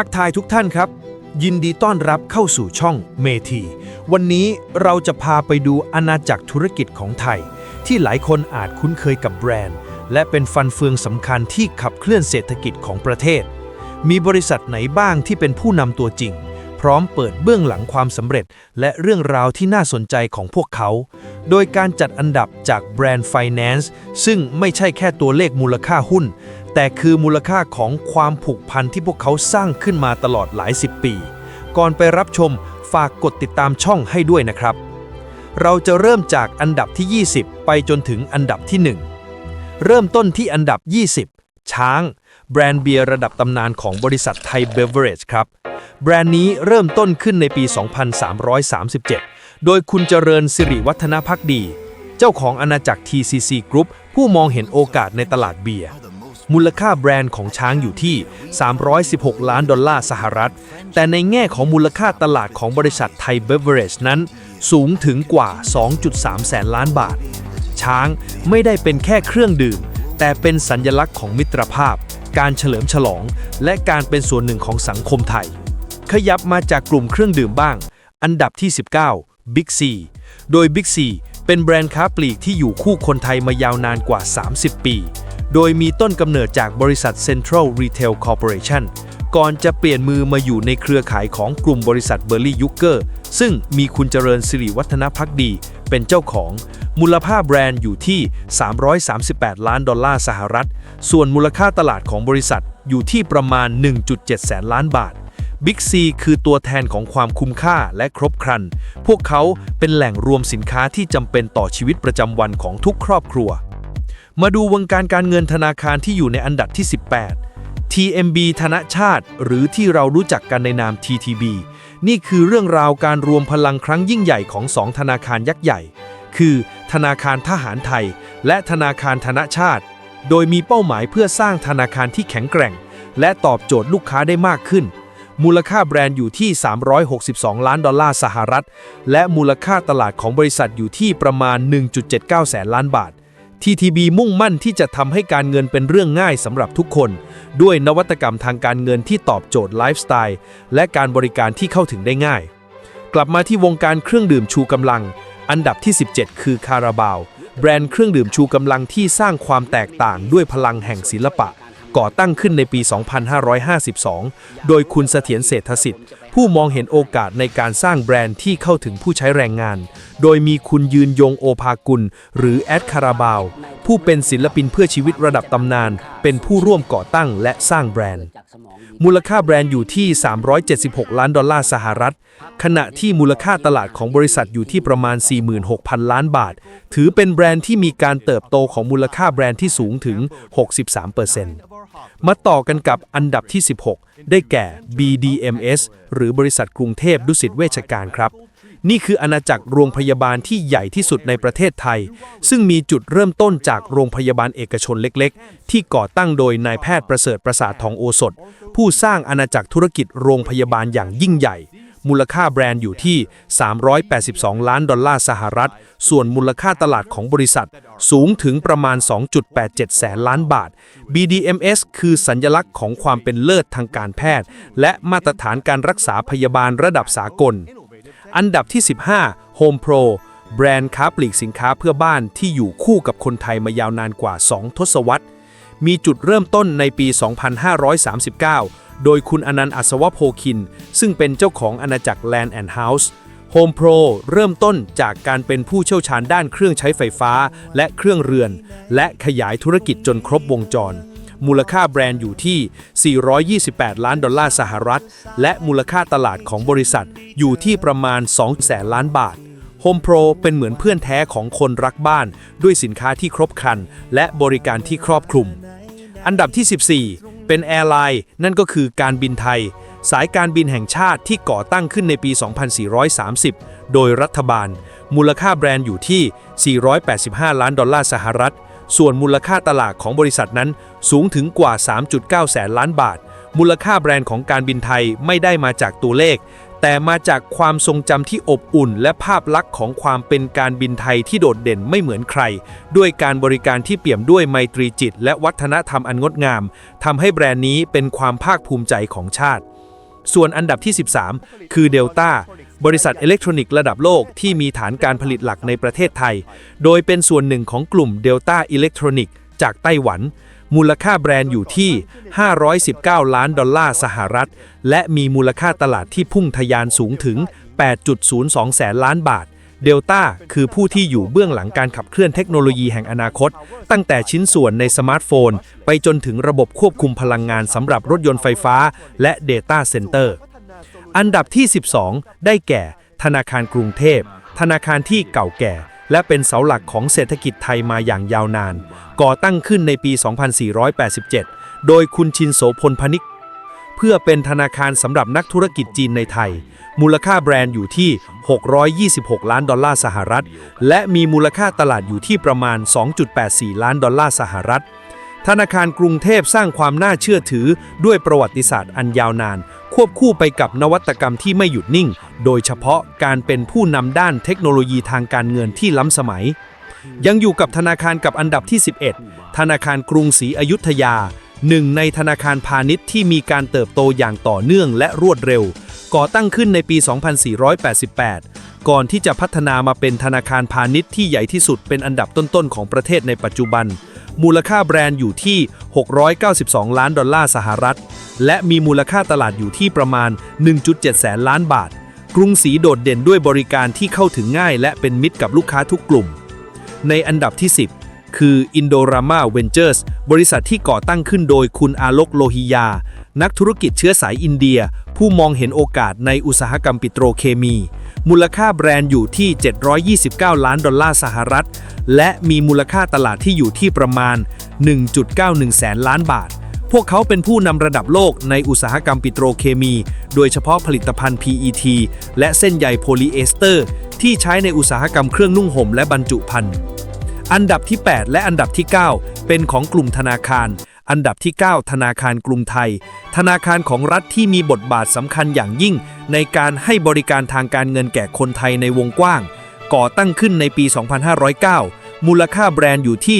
ทักทายทุกท่านครับ ยินดีต้อนรับเข้าสู่ช่องเมที วันนี้เราจะพาไปดูอาณาจักรธุรกิจของไทย ที่หลายคนอาจคุ้นเคยกับแบรนด์ และเป็นฟันเฟืองสำคัญที่ขับเคลื่อนเศรษฐกิจของประเทศ มีบริษัทไหนบ้างที่เป็นผู้นำตัวจริง พร้อมเปิดเบื้องหลังความสำเร็จ และเรื่องราวที่น่าสนใจของพวกเขา โดยการจัดอันดับจากแบรนด์ Finance ซึ่งไม่ใช่แค่ตัวเลขมูลค่าหุ้น แต่คือมูลค่าของความผูกพันที่พวกเขาสร้างขึ้นมาตลอดหลายสิบปี ก่อนไปรับชมฝากกดติดตามช่องให้ด้วยนะครับ เราจะเริ่มจากอันดับที่ 20 ไปจนถึงอันดับที่ 1 เริ่มต้นที่อันดับ 20 ช้าง แบรนด์เบียร์ระดับตำนานของบริษัทไทยเบเวอร์เรจครับ แบรนด์นี้เริ่มต้นขึ้นในปี 2337 โดยคุณเจริญสิริวัฒนพักดี เจ้าของอาณาจักร TCC Group ผู้มองเห็นโอกาสในตลาดเบียร์ มูลค่าแบรนด์ของช้างอยู่ที่ 316 ล้านดอลลาร์สหรัฐ แต่ในแง่ของมูลค่าตลาดของบริษัทไทยเบเวอร์เรจนั้น สูงถึงกว่า 2.3 แสนล้านบาท ช้างไม่ได้เป็นแค่เครื่องดื่ม แต่เป็นสัญลักษณ์ของมิตรภาพ การเฉลิมฉลอง และการเป็นส่วนหนึ่งของสังคมไทย ขยับมาจากกลุ่มเครื่องดื่มบ้าง อันดับที่ 19 Big C โดย Big C เป็นแบรนด์ค้าปลีกที่อยู่คู่คนไทยมายาวนานกว่า 30 ปี โดยมีต้นกำเนิดจากบริษัท Central Retail Corporation ก่อนจะเปลี่ยนมือมาอยู่ในเครือข่ายของกลุ่มบริษัทเบอร์ลี่ยุกเกอร์ ซึ่งมีคุณเจริญสิริวัฒนพักดี เป็นเจ้าของ มูลค่าแบรนด์อยู่ที่ 338 ล้านดอลลาร์สหรัฐ ส่วนมูลค่าตลาดของบริษัทอยู่ที่ประมาณ 1.7 แสนล้านบาท Big C คือตัวแทนของความคุ้มค่าและครบครัน พวกเขาเป็นแหล่งรวมสินค้าที่จำเป็นต่อชีวิตประจำวันของทุกครอบครัว มาดูวงการการเงินธนาคารที่อยู่ในอันดับที่ 18 TMB ธนชาติ หรือที่เรารู้จักกันในนาม TTB นี่คือเรื่องราวการรวมพลังครั้งยิ่งใหญ่ของสองธนาคารยักษ์ใหญ่ คือ ธนาคารทหารไทย และธนาคารธนชาติ โดยมีเป้าหมายเพื่อสร้างธนาคารที่แข็งแกร่ง และตอบโจทย์ลูกค้าได้มากขึ้น มูลค่าแบรนด์อยู่ที่ 362 ล้านดอลลาร์สหรัฐ และมูลค่าตลาดของบริษัทอยู่ที่ประมาณ 1.79 แสนล้านบาท TTB มุ่งมั่นที่จะทำให้การเงินเป็นเรื่องง่ายสำหรับทุกคน ด้วยนวัตกรรมทางการเงินที่ตอบโจทย์ไลฟ์สไตล์และการบริการที่เข้าถึงได้ง่าย กลับมาที่วงการเครื่องดื่มชูกำลัง อันดับที่ 17 คือคาราบาว แบรนด์เครื่องดื่มชูกำลังที่สร้างความแตกต่างด้วยพลังแห่งศิลปะ ก่อตั้งขึ้นในปี 2552 โดยคุณเสถียรเศรษฐสิทธิ์ ผู้มองเห็นโอกาสในการสร้างแบรนด์ที่เข้าถึงผู้ใช้แรงงาน โดยมีคุณยืนยงโอภากุล หรือแอดคาราบาว ผู้เป็นศิลปินเพื่อชีวิตระดับตำนาน เป็นผู้ร่วมก่อตั้งและสร้างแบรนด์ มูลค่าแบรนด์อยู่ที่ 376 ล้านดอลลาร์สหรัฐ ขณะที่มูลค่าตลาดของบริษัทอยู่ที่ประมาณ 46,000 ล้านบาท ถือเป็นแบรนด์ที่มีการเติบโตของมูลค่าแบรนด์ที่สูงถึง 63% มาต่อกันกับอันดับที่ 16 ได้แก่ BDMS หรือบริษัทกรุงเทพดุสิตเวชการครับ นี่คืออาณาจักรโรงพยาบาลที่ใหญ่ที่สุดในประเทศไทย ซึ่งมีจุดเริ่มต้นจากโรงพยาบาลเอกชนเล็กๆ ที่ก่อตั้งโดยนายแพทย์ประเสริฐประสาททองโอสถ ผู้สร้างอาณาจักรธุรกิจโรงพยาบาลอย่างยิ่งใหญ่ มูลค่าแบรนด์อยู่ที่ 382 ล้านดอลลาร์สหรัฐ ส่วนมูลค่าตลาดของบริษัท สูงถึงประมาณ 2.87 แสนล้านบาท BDMS คือสัญลักษณ์ของความเป็นเลิศทางการแพทย์ และมาตรฐานการรักษาพยาบาลระดับสากล อันดับที่ 15 Home Pro แบรนด์ค้าปลีกสินค้าเพื่อบ้านที่อยู่คู่กับคนไทยมายาวนานกว่า 2 ทศวรรษ มีจุดเริ่มต้นในปี 2539 โดยคุณอนันต์อัศวโพคิน ซึ่งเป็นเจ้าของอาณาจักร Land and House Home Pro เริ่มต้นจากการเป็นผู้เชี่ยวชาญด้านเครื่องใช้ไฟฟ้าและเครื่องเรือน และขยายธุรกิจจนครบวงจร มูลค่าแบรนด์อยู่ที่ 428 ล้านดอลลาร์สหรัฐ และมูลค่าตลาดของบริษัทอยู่ที่ประมาณ 2 แสนล้านบาท Home Pro เป็นเหมือนเพื่อนแท้ของคนรักบ้าน ด้วยสินค้าที่ครบครัน และบริการที่ครอบคลุม อันดับที่ 14 เป็นแอร์ไลน์นั่นก็คือการบินไทย สายการบินแห่งชาติที่ก่อตั้งขึ้นในปี 2430 โดยรัฐบาล มูลค่าแบรนด์อยู่ที่ 485 ล้านดอลลาร์สหรัฐ ส่วนมูลค่าตลาดของบริษัทนั้นสูงถึงกว่า 3.9 แสนล้านบาท มูลค่าแบรนด์ของการบินไทยไม่ได้มาจากตัวเลข แต่มาจากความทรงจำที่อบอุ่น และภาพลักษณ์ของความเป็นการบินไทยที่โดดเด่นไม่เหมือนใคร ด้วยการบริการที่เปี่ยมด้วยไมตรีจิต และวัฒนธรรมอันงดงามทำให้แบรนด์นี้เป็นความภาคภูมิใจของชาติ ส่วนอันดับที่ 13 คือเดลต้าบริษัทอิเล็กทรอนิกส์ระดับโลกที่มีฐานการผลิตหลักในประเทศไทย โดยเป็นส่วนหนึ่งของกลุ่มเดลต้าอิเล็กทรอนิกส์จากไต้หวัน มูลค่าแบรนด์อยู่ที่ 519 ล้านดอลลาร์สหรัฐ และมีมูลค่าตลาดที่พุ่งทะยานสูงถึง 8.02 แสนล้านบาท เดลต้าคือผู้ที่อยู่เบื้องหลังการขับเคลื่อนเทคโนโลยีแห่งอนาคต ตั้งแต่ชิ้นส่วนในสมาร์ทโฟน ไปจนถึงระบบควบคุมพลังงานสำหรับรถยนต์ไฟฟ้าและ Data Center อันดับที่ 12 ได้แก่ ธนาคารกรุงเทพ ธนาคารที่เก่าแก่ และเป็นเสาหลักของเศรษฐกิจไทยมาอย่างยาวนาน ก่อตั้งขึ้นในปี 2487 โดยคุณชินโสพลพนิก เพื่อเป็นธนาคารสำหรับนักธุรกิจจีนในไทย มูลค่าแบรนด์อยู่ที่ 626 ล้านดอลลาร์สหรัฐ และมีมูลค่าตลาดอยู่ที่ประมาณ 2.84 ล้านดอลลาร์สหรัฐ ธนาคารกรุงเทพสร้างความน่าเชื่อถือด้วยประวัติศาสตร์อันยาวนาน ควบคู่ไปกับนวัตกรรมที่ไม่หยุดนิ่ง โดยเฉพาะการเป็นผู้นำด้านเทคโนโลยีทางการเงินที่ล้ำสมัย ยังอยู่กับธนาคารกับอันดับที่ 11 ธนาคารกรุงศรีอยุธยาหนึ่งในธนาคารพาณิชย์ที่มีการเติบโตอย่างต่อเนื่องและรวดเร็ว ก่อตั้งขึ้นในปี 2488 ก่อนที่จะพัฒนามาเป็นธนาคารพาณิชย์ที่ใหญ่ที่สุดเป็นอันดับต้นๆของประเทศในปัจจุบัน มูลค่าแบรนด์อยู่ที่ 692 ล้านดอลลาร์สหรัฐ และมีมูลค่าตลาดอยู่ที่ประมาณ 1.7 แสนล้านบาท กรุงศรีโดดเด่นด้วยบริการที่เข้าถึงง่าย และเป็นมิตรกับลูกค้าทุกกลุ่ม ในอันดับที่ 10 คือ Indorama Ventures บริษัทที่ก่อตั้งขึ้นโดยคุณอาลกโลฮิยา นักธุรกิจเชื้อสายอินเดีย ผู้มองเห็นโอกาสในอุตสาหกรรมปิโตรเคมี มูลค่าแบรนด์อยู่ที่ 729 ล้านดอลลาร์สหรัฐ และมีมูลค่าตลาดที่อยู่ที่ประมาณ 1.91 แสนล้านบาท พวกเขาเป็นผู้นำระดับโลกในอุตสาหกรรมปิโตรเคมี โดยเฉพาะผลิตภัณฑ์ PET และเส้นใยโพลีเอสเตอร์ ที่ใช้ในอุตสาหกรรมเครื่องนุ่งห่มและบรรจุภัณฑ์อันดับที่ 8 และอันดับที่ 9 เป็นของกลุ่มธนาคาร อันดับที่ 9 ธนาคารกรุงไทย ธนาคารของรัฐที่มีบทบาทสำคัญอย่างยิ่ง ในการให้บริการทางการเงินแก่คนไทยในวงกว้าง ก่อตั้งขึ้นในปี 2509 มูลค่าแบรนด์อยู่ที่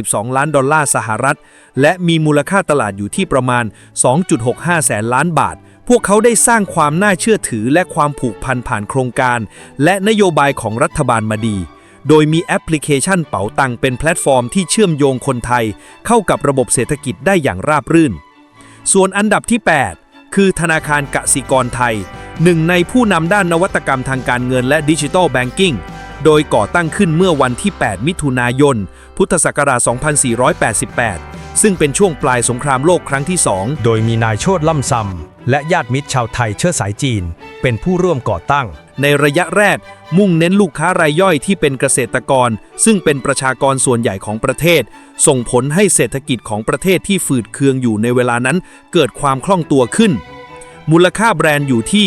742 ล้านดอลลาร์สหรัฐ และมีมูลค่าตลาดอยู่ที่ประมาณ 2.65 แสนล้านบาท พวกเขาได้สร้างความน่าเชื่อถือและความผูกพันผ่านโครงการ และนโยบายของรัฐบาลมาดี โดยมีแอปพลิเคชันเป๋าตังเป็นแพลตฟอร์มที่เชื่อมโยงคนไทย เข้ากับระบบเศรษฐกิจได้อย่างราบรื่น ส่วนอันดับที่ 8 คือธนาคารกสิกรไทย หนึ่งในผู้นำด้านนวัตกรรมทางการเงินและดิจิทัลแบงกิ้งโดยก่อตั้งขึ้นเมื่อวันที่ 8 มิถุนายน พุทธศักราช 2488 ซึ่งเป็นช่วงปลายสงครามโลกครั้งที่2โดยมีนายโชติล่ำซำและญาติมิตรชาวไทยเชื้อสายจีน เป็นผู้ร่วมก่อตั้ง ในระยะแรก มุ่งเน้นลูกค้ารายย่อยที่เป็นเกษตรกร ซึ่งเป็นประชากรส่วนใหญ่ของประเทศ ส่งผลให้เศรษฐกิจของประเทศที่ฝืดเคืองอยู่ในเวลานั้น เกิดความคล่องตัวขึ้น มูลค่าแบรนด์อยู่ที่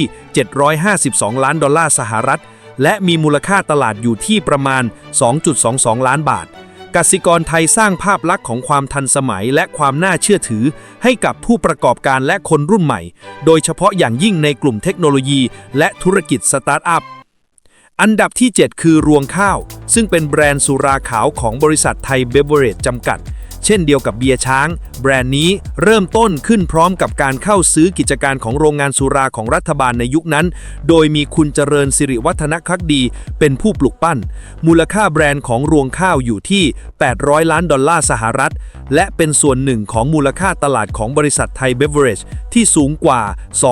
752 ล้านดอลลาร์สหรัฐ และมีมูลค่าตลาดอยู่ที่ประมาณ 2.22 ล้านบาท กสิกรไทยสร้างภาพลักษณ์ของความทันสมัยและความน่าเชื่อถือ ให้กับผู้ประกอบการและคนรุ่นใหม่ โดยเฉพาะอย่างยิ่งในกลุ่มเทคโนโลยี และธุรกิจสตาร์ทอัพ อันดับที่ 7 คือรวงข้าว ซึ่งเป็นแบรนด์สุราขาวของบริษัทไทยเบเวอเรจจำกัด เช่นเดียวกับเบียร์ช้าง แบรนด์นี้เริ่มต้นขึ้นพร้อมกับการเข้าซื้อกิจการของโรงงานสุราของรัฐบาลในยุคนั้น โดยมีคุณเจริญสิริวัฒนคักดี เป็นผู้ปลุกปั้น มูลค่าแบรนด์ของรวงข้าวอยู่ที่ 800 ล้านดอลลาร์สหรัฐ และเป็นส่วนหนึ่งของมูลค่าตลาดของบริษัทไทยเบเวอเรจที่สูงกว่า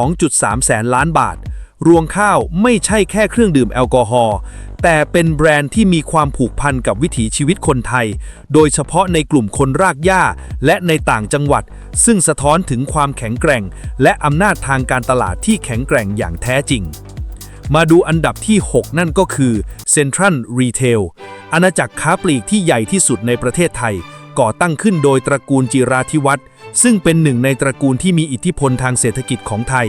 2.3 แสนล้านบาท รวงข้าวไม่ใช่แค่เครื่องดื่มแอลกอฮอล์แต่เป็นแบรนด์ที่มีความผูกพันกับวิถีชีวิตคนไทย โดยเฉพาะในกลุ่มคนรากหญ้า และในต่างจังหวัด ซึ่งสะท้อนถึงความแข็งแกร่ง และอำนาจทางการตลาดที่แข็งแกร่งอย่างแท้จริง มาดูอันดับที่ 6 นั่นก็คือ Central Retail อาณาจักรค้าปลีกที่ใหญ่ที่สุดในประเทศไทย ก่อตั้งขึ้นโดยตระกูลจิราธิวัฒน์ซึ่งเป็นหนึ่งในตระกูลที่มีอิทธิพลทางเศรษฐกิจของไทย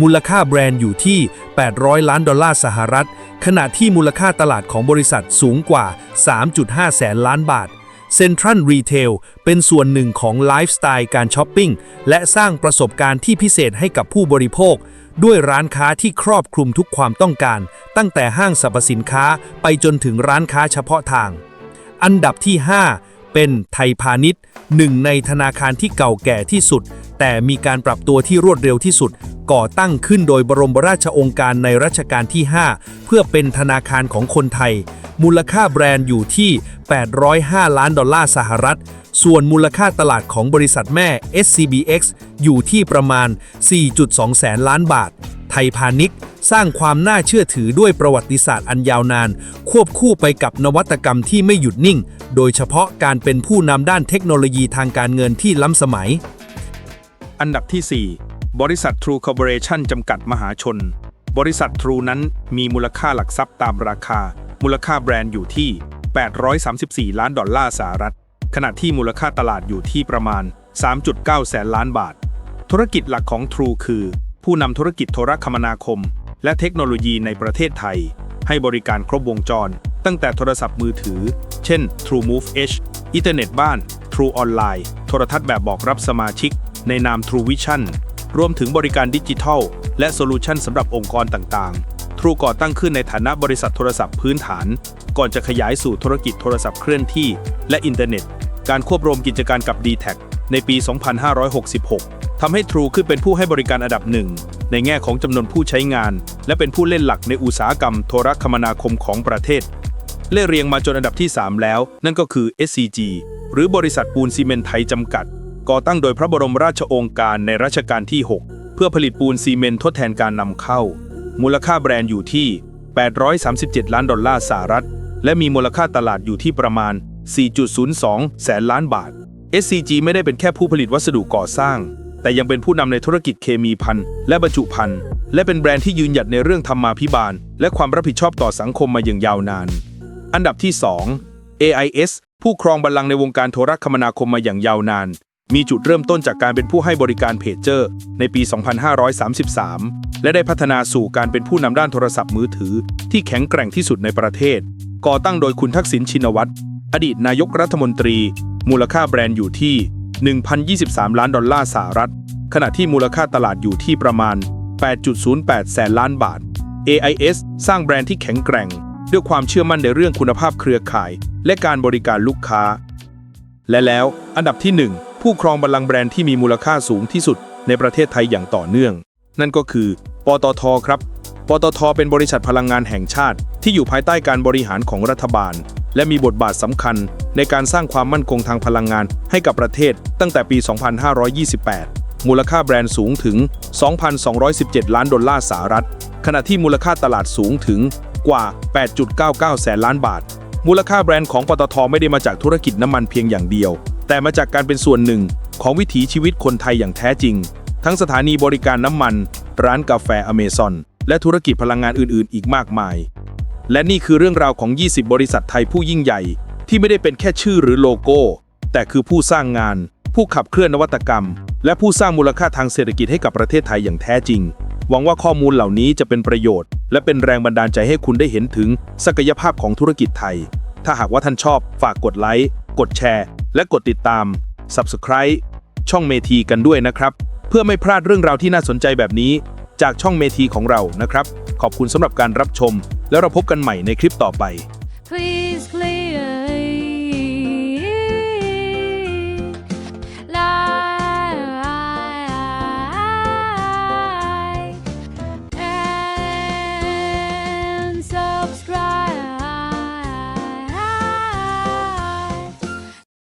มูลค่าแบรนด์อยู่ที่ 800 ล้านดอลลาร์สหรัฐ ขณะที่มูลค่าตลาดของบริษัทสูงกว่า 3.5 แสนล้านบาท Central Retail เป็นส่วนหนึ่งของไลฟ์สไตล์การช้อปปิ้ง และสร้างประสบการณ์ที่พิเศษให้กับผู้บริโภค ด้วยร้านค้าที่ครอบคลุมทุกความต้องการ ตั้งแต่ห้างสรรพสินค้าไปจนถึงร้านค้าเฉพาะทาง อันดับที่ 5 เป็นไทยพาณิชย์หนึ่งในธนาคารที่เก่าแก่ที่สุด แต่มีการปรับตัวที่รวดเร็วที่สุด ก่อตั้งขึ้นโดยบรมราชองค์การในรัชกาลที่ 5 เพื่อเป็นธนาคารของคนไทย มูลค่าแบรนด์อยู่ที่ 805 ล้านดอลลาร์สหรัฐ ส่วนมูลค่าตลาดของบริษัทแม่ SCBX อยู่ที่ประมาณ 4.2 แสนล้านบาท ไทยพาณิชย์สร้างความน่าเชื่อถือด้วยประวัติศาสตร์อันยาวนาน ควบคู่ไปกับนวัตกรรมที่ไม่หยุดนิ่ง โดยเฉพาะการเป็นผู้นำด้านเทคโนโลยีทางการเงินที่ล้ำสมัย อันดับที่ 4 บริษัท True Corporation จำกัดมหาชน บริษัท True นั้นมีมูลค่าหลักทรัพย์ตามราคา มูลค่าแบรนด์อยู่ที่ 834 ล้านดอลลาร์สหรัฐ ขณะที่มูลค่าตลาดอยู่ที่ประมาณ 3.9 แสนล้านบาท ธุรกิจหลักของ True คือ ผู้นำธุรกิจโทรคมนาคม และเทคโนโลยีในประเทศไทย ให้บริการครบวงจร ตั้งแต่โทรศัพท์มือถือ เช่น True Move H อินเทอร์เน็ตบ้าน True Online โทรทัศน์แบบบอกรับสมาชิก ในนาม True Vision รวมถึงบริการดิจิทัล และโซลูชันสำหรับองค์กรต่างๆ True ก่อตั้งขึ้นในฐานะบริษัทโทรศัพท์พื้นฐาน ก่อนจะขยายสู่ธุรกิจโทรศัพท์เคลื่อนที่ และอินเทอร์เน็ต การควบรวมกิจการกับ d t แทในปี 2566 ทำให้ True ขึ้นเป็นผู้ให้บริการอันดับหนึ่ง ในแง่ของจำนวนผู้ใช้งาน และเป็นผู้เล่นหลักในอุตสาหกรรมโทรคมนาคมของประเทศ เล่เรียงมาจนอันดับที่ 3 แล้ว นั่นก็คือ SCG หรือบริษัทปูนซีเมนต์ไทยจำกัด ก่อตั้งโดยพระบรมราชโองการในรัชกาลที่ 6 เพื่อผลิตปูนซีเมนต์ทดแทนการนำเข้า มูลค่าแบรนด์อยู่ที่ 837 ล้านดอลลาร์สหรัฐ และมีมูลค่าตลาดอยู่ที่ประมาณ 4.02 แสนล้านบาท SCG ไม่ได้เป็นแค่ผู้ผลิตวัสดุก่อสร้าง แต่ยังเป็นผู้นำในธุรกิจเคมีภัณฑ์และบรรจุภัณฑ์และเป็นแบรนด์ที่ยืนหยัดในเรื่องธรรมาภิบาล และความรับผิดชอบต่อสังคมมาอย่างยาวนาน อันดับที่ 2 AIS ผู้ครองบัลลังก์ในวงการโทรคมนาคมมาอย่างยาวนาน มีจุดเริ่มต้นจากการเป็นผู้ให้บริการเพจเจอร์ในปี 2533 และได้พัฒนาสู่การเป็นผู้นำด้านโทรศัพท์มือถือ ที่แข็งแกร่งที่สุดในประเทศ ก่อตั้งโดยคุณทักษิณชินวัตร อดีตนายกรัฐมนตรี มูลค่าแบรนด์อยู่ที่ 1,023 ล้านดอลลาร์สหรัฐ ขณะที่มูลค่าตลาดอยู่ที่ประมาณ 8.08 แสนล้านบาท AIS สร้างแบรนด์ที่แข็งแกร่ง ด้วยความเชื่อมั่นในเรื่องคุณภาพเครือข่าย และการบริการลูกค้า และแล้วอันดับที่ 1 ผู้ครองบัลลังก์แบรนด์ที่มีมูลค่าสูงที่สุดในประเทศไทยอย่างต่อเนื่อง นั่นก็คือ ปตทครับ ปตท เป็นบริษัทพลังงานแห่งชาติ ที่อยู่ภายใต้การบริหารของรัฐบาล และมีบทบาทสำคัญในการสร้างความมั่นคงทางพลังงานให้กับประเทศตั้งแต่ปี 2528 มูลค่าแบรนด์สูงถึง 2,217 ล้านดอลลาร์สหรัฐ ขณะที่มูลค่าตลาดสูงถึงกว่า 8.99 แสนล้านบาท มูลค่าแบรนด์ของปตทไม่ได้มาจากธุรกิจน้ำมันเพียงอย่างเดียว แต่มาจากการเป็นส่วนหนึ่งของวิถีชีวิตคนไทยอย่างแท้จริง ทั้งสถานีบริการน้ำมัน ร้านกาแฟอเมซอน และธุรกิจพลังงานอื่น ๆ อีกมากมาย และนี่คือเรื่องราวของ 20 บริษัทไทยผู้ยิ่งใหญ่ ที่ไม่ได้เป็นแค่ชื่อหรือโลโก้ แต่คือผู้สร้างงาน ผู้ขับเคลื่อนนวัตกรรม และผู้สร้างมูลค่าทางเศรษฐกิจให้กับประเทศไทยอย่างแท้จริง หวังว่าข้อมูลเหล่านี้จะเป็นประโยชน์ และเป็นแรงบันดาลใจให้คุณได้เห็นถึงศักยภาพของธุรกิจไทย ถ้าหากว่าท่านชอบฝากกดไลค์กดแชร์ และกดติดตาม Subscribe ช่องเมทีกันด้วยนะครับ เพื่อไม่พลาดเรื่องราวที่น่าสนใจแบบนี้ จากช่องเมทีของเรานะครับ ขอบคุณสำหรับการรับชม แล้วเราพบกันใหม่ในคลิปต่อไป Please